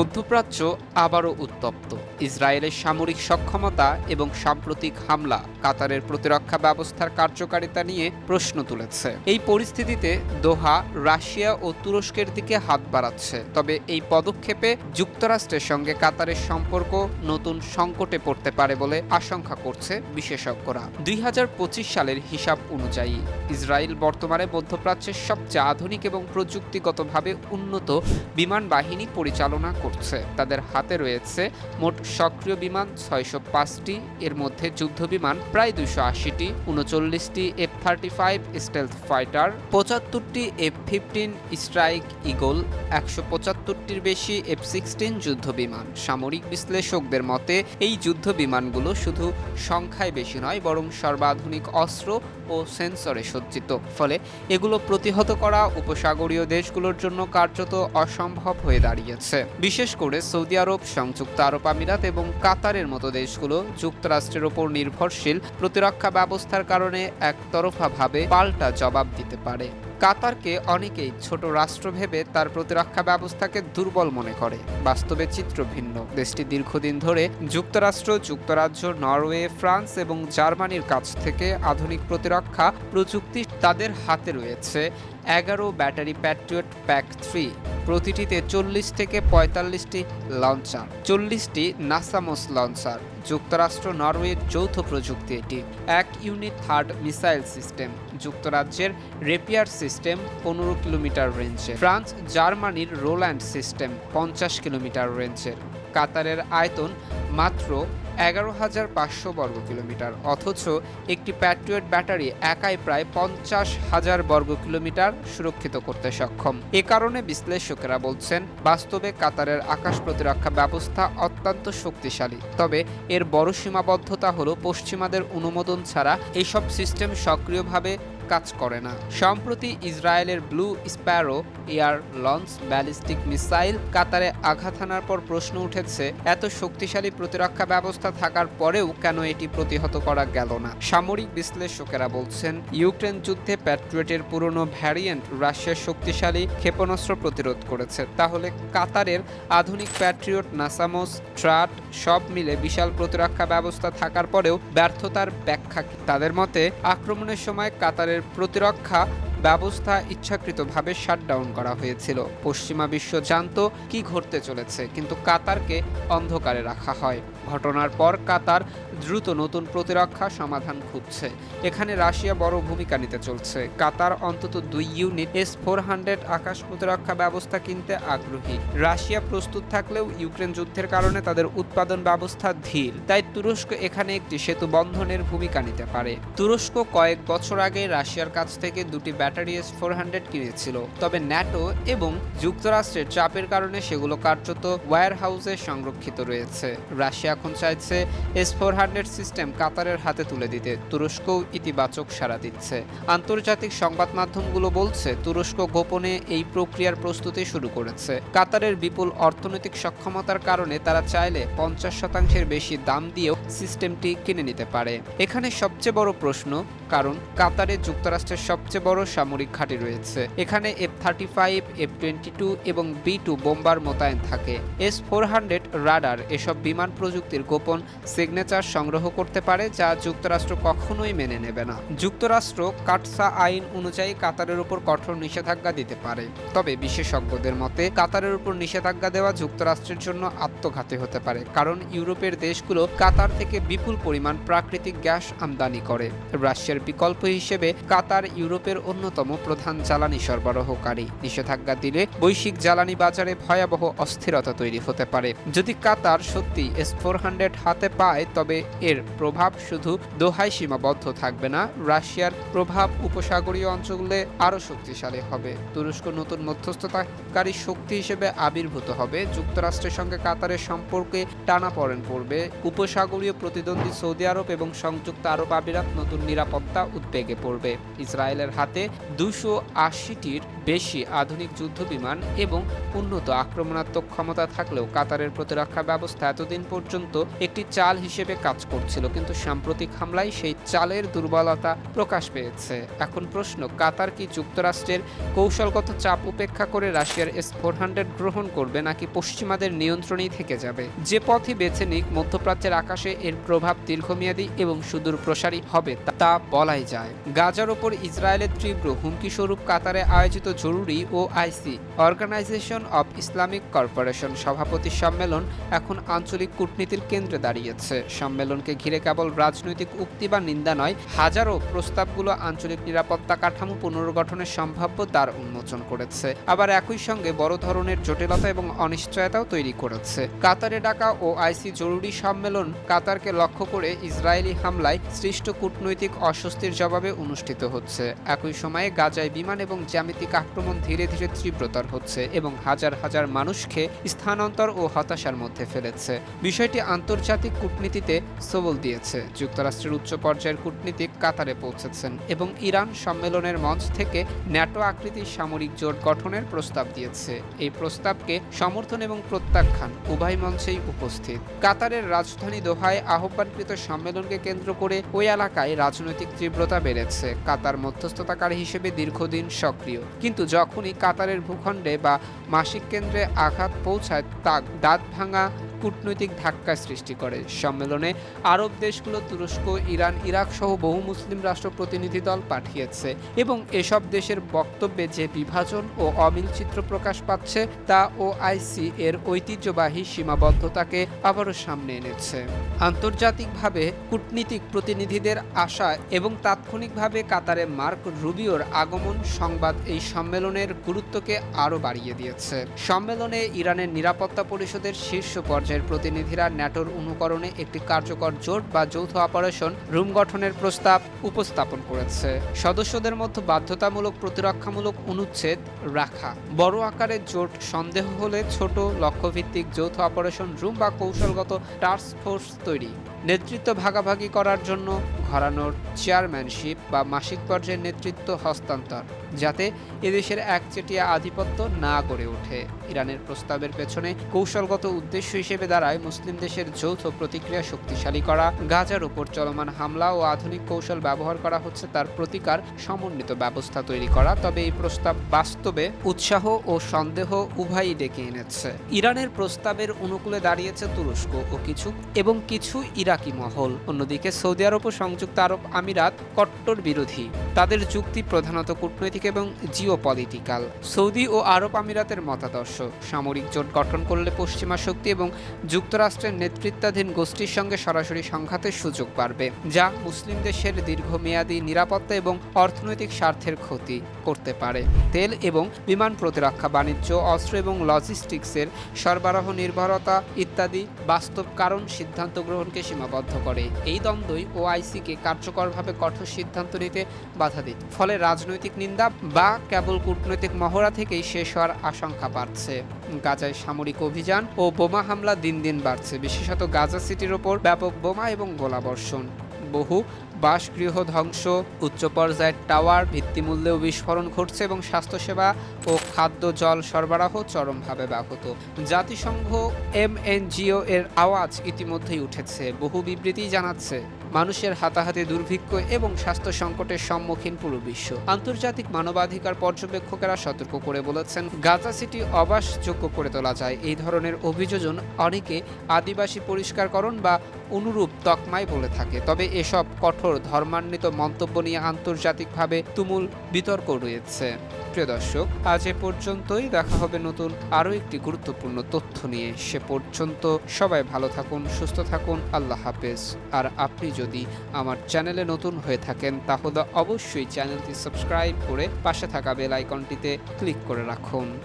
মধ্যপ্রাচ্য আবারও উত্তপ্ত। ইসরায়েলের সামরিক সক্ষমতা এবং সাম্প্রতিক হামলা কাতারের প্রতিরক্ষা ব্যবস্থার কার্যকারিতা নিয়ে প্রশ্ন তুলেছে। এই পরিস্থিতিতে দোহা, রাশিয়া ও তুরস্কের দিকে হাত বাড়াচ্ছে। তবে এই পদক্ষেপে যুক্তরাষ্ট্রের সঙ্গে কাতারের সম্পর্ক নতুন সংকটে পড়তে পারে বলে আশঙ্কা করছে বিশেষজ্ঞরা। দুই হাজার পঁচিশ সালের হিসাব অনুযায়ী ইসরায়েল বর্তমানে মধ্যপ্রাচ্যের সবচেয়ে আধুনিক এবং প্রযুক্তিগতভাবে উন্নত বিমান বাহিনী পরিচালনা করছে। তাদের হাতে রয়েছে মোট সক্রিয় বিমান ছয়শো পাঁচটি, এর মধ্যে যুদ্ধ বিমান প্রায় দুশো আশিটি, উনচল্লিশটি F thirty five stealth fighter পঁচাত্তরটি F fifteen strike eagle একশো পঁচাত্তরটির বেশি এফ সিক্সটিন যুদ্ধ বিমান সামরিক বিশ্লেষকদের মতে, এই যুদ্ধ বিমানগুলো শুধু সংখ্যায় বেশি নয়, বরং সর্বাধুনিক অস্ত্র ও সেন্সরে সজ্জিত। ফলে এগুলো প্রতিহত করা উপসাগরীয় দেশগুলোর জন্য কার্যত অসম্ভব হয়ে দাঁড়িয়েছে। বিশেষ করে সৌদি আরব, সংযুক্ত আরব আমিরাত এবং কাতারের মতো দেশগুলো যুক্তরাষ্ট্রের ওপর নির্ভরশীল প্রতিরক্ষা ব্যবস্থার কারণে একতরফাভাবে পাল্টা জবাব দিতে পারে। কাতারকে অনেকেই ছোট রাষ্ট্র ভেবে তার প্রতিরক্ষা ব্যবস্থাকে দুর্বল মনে করে। বাস্তবে চিত্র ভিন্ন। দেশটি দীর্ঘদিন ধরে যুক্তরাষ্ট্র, যুক্তরাজ্য, নরওয়ে, ফ্রান্স এবং জার্মানির কাছ থেকে আধুনিক প্রতিরক্ষা প্রযুক্তি তাদের হাতে রয়েছে। এগারো ব্যাটারি প্যাট্রিয়ট প্যাক থ্রি। প্রতিটিতে চল্লিশ থেকে পঁয়তাল্লিশটি লঞ্চার, চল্লিশটি নাসামোস লঞ্চার। যুক্তরাষ্ট্র, নরওয়ের যৌথ প্রযুক্তি এটি। এক ইউনিট থার্ড মিসাইল সিস্টেম। যুক্তরাজ্যের রেপিয়ার সিস্টেম পনেরো কিলোমিটার রেঞ্জে, ফ্রান্স জার্মানির রোল্যান্ড সিস্টেম পঞ্চাশ কিলোমিটার রেঞ্জের কাতারের আয়তন মাত্র এগারো হাজার পাঁচশো বর্গ কিলোমিটার অথচ একটি প্যাট্রিয়ট ব্যাটারি একাই প্রায় পঞ্চাশ হাজার বর্গ কিলোমিটার সুরক্ষিত করতে সক্ষম। এ কারণে বিশ্লেষকেরা বলছেন, বাস্তবে কাতারের আকাশ প্রতিরক্ষা ব্যবস্থা অত্যন্ত শক্তিশালী। তবে এর বড় সীমাবদ্ধতা হলো পশ্চিমাদের অনুমোদন ছাড়া এইসব সিস্টেম সক্রিয়ভাবে কাজ করে না। সম্প্রতি ইসরায়েলের Blue Sparrow air launch ballistic missile কাতারে আঘাত হানার পর প্রশ্ন উঠেছে, এত শক্তিশালী প্রতিরক্ষা ব্যবস্থা থাকার পরেও কেন এটি প্রতিহত করা গেল না? সামরিক বিশ্লেষকেরা বলছেন, ইউক্রেন যুদ্ধে প্যাট্রিয়টের পুরনো ভ্যারিয়েন্ট রাশিয়ার শক্তিশালী ক্ষেপণাস্ত্র প্রতিরোধ করেছে। তাহলে কাতারের আধুনিক প্যাট্রিয়ট নাসামোস, ট্রাট সব মিলে বিশাল প্রতিরক্ষা ব্যবস্থা থাকার পরেও ব্যর্থতার ব্যাখ্যা তাদের মতে, আক্রমণের সময় কাতারের প্রতিরক্ষা ব্যবস্থা ইচ্ছাকৃতভাবে শাটডাউন করা হয়েছিল। পশ্চিমা বিশ্ব জানত কি ঘটতে চলেছে, কিন্তু কাতারকে অন্ধকারে রাখা হয়। ঘটনার পর কাতার দ্রুত নতুন প্রতিরক্ষা সমাধান খুঁজছে। এখানে রাশিয়া বড় ভূমিকা নিতে চলছে। কাতার অন্তত দুই ইউনিট এস ফোর হান্ড্রেড আকাশ প্রতিরক্ষা ব্যবস্থা কিনতে আগ্রহী। রাশিয়া প্রস্তুত থাকলেও ইউক্রেন যুদ্ধের কারণে তাদের উৎপাদন ব্যবস্থা ধীর। তাই তুরস্ক এখানে একটি সেতু বন্ধনের ভূমিকা নিতে পারে। তুরস্ক কয়েক বছর আগে রাশিয়ার কাছ থেকে দুটি ব্যাটারি এস ফোর হান্ড্রেড কিনেছিল। তবে ন্যাটো এবং যুক্তরাষ্ট্রের চাপের কারণে সেগুলো কার্যত ওয়্যার হাউসে সংরক্ষিত রয়েছে। রাশিয়া এখন চাইছে এস ফোর হান্ড্রেড সিস্টেম কাতারের হাতে তুলে দিতে। তুরস্কও ইতিবাচক সাড়া দিচ্ছে। আন্তর্জাতিক সংবাদ মাধ্যমগুলো বলছে, তুরস্ক গোপনে এই প্রক্রিয়ার প্রস্তুতি শুরু করেছে। কাতারের বিপুল অর্থনৈতিক সক্ষমতার কারণে তারা চাইলে পঞ্চাশ শতাংশের বেশি দাম দিয়েও সিস্টেমটি কিনে নিতে পারে। এখানে সবচেয়ে বড় প্রশ্ন, কারণ কাতারে যুক্তরাষ্ট্রের সবচেয়ে বড় সামরিক ঘাঁটি রয়েছে। এখানে F thirty five F twenty two এবং বি টু বোম্বার মোতায়েন থাকে। এস ফোর হান্ড্রেড রাডার এসব বিমান প্রযুক্তির গোপন সিগনেচার সংগ্রহ করতে পারে, যা যুক্তরাষ্ট্র কখনোই মেনে নেবে না। যুক্তরাষ্ট্র কাটসা আইন অনুযায়ী কাতারের উপর কঠোর নিষেধাজ্ঞা দিতে পারে। তবে বিশেষজ্ঞদের মতে, কাতারের উপর নিষেধাজ্ঞা দেওয়া যুক্তরাষ্ট্রের জন্য আত্মঘাতী হতে পারে, কারণ ইউরোপের দেশগুলো কাতার থেকে বিপুল পরিমাণ প্রাকৃতিক গ্যাস আমদানি করে। রাশিয়ার বিকল্প হিসেবে কাতার ইউরোপের অন্যতম প্রধান জ্বালানি সরবরাহকারী। নিষেধাজ্ঞা দিলে বৈশ্বিক জ্বালানি বাজারে ভয়াবহ অস্থিরতা তৈরি হতে পারে। যদি কাতার সত্যি এস ফোর হান্ড্রেড হাতে পায়, তবে এর প্রভাব শুধু দোহায় সীমাবদ্ধ থাকবে না, রাশিয়ার প্রভাব উপসাগরীয় অঞ্চলে আরও শক্তিশালী হবে। তুরস্ক নতুন মধ্যস্থতাকারী শক্তি হিসেবে আবির্ভূত হবে। যুক্তরাষ্ট্রের সঙ্গে কাতারের সম্পর্কে টানাপড়েন পড়বে। উপসাগরীয় প্রতিদ্বন্দ্বী সৌদি আরব এবং সংযুক্ত আরব আমিরাত নতুন নিরাপত্তা উদ্বেগে পড়বে। ইসরায়েলের হাতে দুশো আশিটির বেশি আধুনিক যুদ্ধবিমান এবং উন্নত আক্রমণাত্মক ক্ষমতা থাকলেও কাতারের প্রতিরক্ষা ব্যবস্থা এতদিন পর্যন্ত একটি চাল হিসেবে কাজ করছিল, কিন্তু সাম্প্রতিক হামলায় সেই চালের দুর্বলতা প্রকাশ পেয়েছে। এখন প্রশ্ন, কাতার কি যুক্তরাষ্ট্রের কৌশলগত চাপ উপেক্ষা করে রাশিয়ার এস ফোর হান্ড্রেড গ্রহণ করবে নাকি পশ্চিমাদের নিয়ন্ত্রণেই থেকে যাবে? যে পথই বেছে নিক, মধ্যপ্রাচ্যের আকাশে এর প্রভাব দীর্ঘমেয়াদী এবং সুদূর প্রসারী হবে তা বলাই যায়। গাজার ওপর ইসরায়েলের তীব্র হুমকি স্বরূপ কাতারে আয়োজিত জরুরি O IC. Organisation of Islamic corporation সভাপতি সম্মেলন এখন আঞ্চলিক কূটনীতির কেন্দ্রে দাঁড়িয়েছে। সম্মেলনকে ঘিরে কেবল রাজনৈতিক উক্তি বা নিন্দা নয়, হাজারো প্রস্তাবগুলো আঞ্চলিক নিরাপত্তা কাঠামো পুনর্গঠনের সম্ভাব্য দ্বার উন্মোচন করেছে। আবার একই সঙ্গে বড় ধরনের জটিলতা এবং অনিশ্চয়তাও তৈরি করেছে। কাতারে ডাকা ও আইসি জরুরি সম্মেলন কাতারকে লক্ষ্য করে ইসরায়েলি হামলায় সৃষ্ট কূটনৈতিক অস্বস্তির জবাবে অনুষ্ঠিত হচ্ছে। একই সময়ে গাজায় বিমান এবং জ্যামিতিক আক্রমণ ধীরে ধীরে তীব্রতর হচ্ছে এবং হাজার হাজার মানুষকে স্থানান্তর ও হতাশার মধ্যে ফেলেছে। বিষয়টি আন্তর্জাতিক কূটনীতিতে সবল দিয়েছে। যুক্তরাষ্ট্রের উচ্চ পর্যায়ের কূটনীতিক কাতারে পৌঁছেছেন এবং ইরান সম্মেলনের মঞ্চ থেকে ন্যাটো আকৃতির সামরিক জোট গঠনের প্রস্তাব দিয়েছে। এই প্রস্তাবকে সমর্থন এবং প্রত্যাখ্যান উভয় মঞ্চেই উপস্থিত। কাতারের রাজধানী দোহায় আহ্বানকৃত সম্মেলনকে কেন্দ্র করে ওই এলাকায় রাজনৈতিক তীব্রতা বেড়েছে। কাতার মধ্যস্থতাকারী হিসেবে দীর্ঘদিন সক্রিয়। কিন্তু যখনই কাতারের ভূখণ্ডে বা মাসিক কেন্দ্রে আঘাত পৌঁছায় তা দাঁত ভাঙা কূটনৈতিক ধাক্কা সৃষ্টি করে। সম্মেলনে আরব দেশগুলো তুরস্ক, ইরান, ইরাক সহ বহু মুসলিম রাষ্ট্র প্রতিনিধি দল পাঠিয়েছে এবং এসব দেশের বক্তব্যে যে বিভাজন ও অমিল চিত্র প্রকাশ পাচ্ছে, তা ও আইসি এর ঐতিহ্যবাহী সীমাবদ্ধতাকে আবারও সামনে এনেছে। আন্তর্জাতিকভাবে কূটনীতিক প্রতিনিধিদের আশা এবং তাৎক্ষণিকভাবে কাতারে মার্ক রুবিওর আগমন সংবাদ এই সম্মেলনের গুরুত্বকে আরও বাড়িয়ে দিয়েছে। সম্মেলনে ইরানের নিরাপত্তা পরিষদের শীর্ষ পর্যায়ের প্রতিনিধিরা ন্যাটোর অনুকরণে একটি কার্যকর জোট বা যৌথ অপারেশন রুম গঠনের প্রস্তাব উপস্থাপন করেছে। সদস্যদের মধ্যে বাধ্যতামূলক, প্রতিরক্ষামূলক অনুচ্ছেদ রাখা। বড় আকারের জোট সন্দেহ হলে ছোট লক্ষ্যভিত্তিক যৌথ অপারেশন রুম বা কৌশলগত টাস্ক ফোর্স তৈরি। নেতৃত্ব ভাগাভাগি করার জন্য ঘরানোর চেয়ারম্যানশিপ বা মাসিক পর্যায়ের নেতৃত্ব হস্তান্তর, যাতে এদেশের একচেটিয়া আধিপত্য না গড়ে ওঠে। ইরানের প্রস্তাবের পেছনে কৌশলগত উদ্দেশ্য হিসেবে দাঁড়ায় মুসলিম দেশের যৌথ প্রতিক্রিয়া শক্তিশালী করা, গাজার উপর চলমান হামলা ও আধুনিক কৌশল ব্যবহার করা হচ্ছে তার প্রতিকার সমন্বিত ব্যবস্থা তৈরি করা, তবে এই প্রস্তাব বাস্তবে উৎসাহ ও সন্দেহ উভয়ই ডেকে এনেছে। ইরানের প্রস্তাবের অনুকূলে দাঁড়িয়েছে তুরস্ক ও কিছু, এবং কিছু ইরাকি মহল, অন্যদিকে সৌদি আরব ও সংযুক্ত আরব আমিরাত কট্টর বিরোধী। তাদের যুক্তি প্রধানত কূটনৈতিক এবং জিও পলিটিক্যাল সৌদি ও আরব আমিরাতের মতাদর্শ। সামরিক জোট গঠন করলে পশ্চিমা শক্তি এবং যুক্তরাষ্ট্রের নেতৃত্বাধীন গোষ্ঠীর সঙ্গে সরাসরি সংঘাতের সুযোগ বাড়বে, যা মুসলিম দেশের দীর্ঘমেয়াদী নিরাপত্তা এবং অর্থনৈতিক স্বার্থের ক্ষতি করতে পারে। তেল এবং বিমান প্রতিরক্ষা, বাণিজ্য, অস্ত্র এবং লজিস্টিক্সের সরবরাহ নির্ভরতা ইত্যাদি বাস্তব কারণ সিদ্ধান্ত গ্রহণকে সীমাবদ্ধ করে। এই দ্বন্দ্বই ওআইসিকে কার্যকরভাবে কঠোর সিদ্ধান্ত নিতে বাধা দিত। ফলে রাজনৈতিক নিন্দা বা কেবল কূটনৈতিক মহড়া থেকেই শেষ হওয়ার আশঙ্কা বাড়ছে। গাজায় সামরিক অভিযান ও বোমা হামলা দিন দিন বাড়ছে, বিশেষত গাজা সিটির ওপর ব্যাপক বোমা এবং গোলাবর্ষণ। বহু বাসগৃহ ধ্বংস, উচ্চ পর্যায়ের টাওয়ার ভিত্তিমূল্যেও বিস্ফোরণ ঘটছে এবং স্বাস্থ্যসেবা ও খাদ্য জল সরবরাহ চরমভাবে ব্যাহত। জাতিসংঘ এমএনজিও এর আওয়াজ ইতিমধ্যেই উঠেছে। বহু বিবৃতি জানাচ্ছে, মানুষের হাতাহাতি দুর্ভিক্ষ এবং স্বাস্থ্য সংকটের সম্মুখীন পুরো বিশ্ব। আন্তর্জাতিক মানবাধিকার পর্যবেক্ষকেরা সতর্ক করে বলেছেন, গাজা সিটি অবাসযোগ্য করে তোলা যায়। এই ধরনের অভিযোজন অনেকে আদিবাসী পরিষ্কারকরণ বা অনুরূপ তকমাই বলে থাকে। তবে এসব কঠোর ধর্মান্বিত মন্তব্য নিয়ে আন্তর্জাতিকভাবে তুমুল বিতর্ক রয়েছে। প্রিয় দর্শক, আজ এ পর্যন্তই। দেখা হবে নতুন আরও একটি গুরুত্বপূর্ণ তথ্য নিয়ে। সে পর্যন্ত সবাই ভালো থাকুন, সুস্থ থাকুন। আল্লাহ হাফেজ। আর আপনি যদি আমার চ্যানেলে নতুন হয়ে থাকেন, তাহলে অবশ্যই চ্যানেলটি সাবস্ক্রাইব করে পাশে থাকা বেল আইকনটিতে ক্লিক করে রাখুন।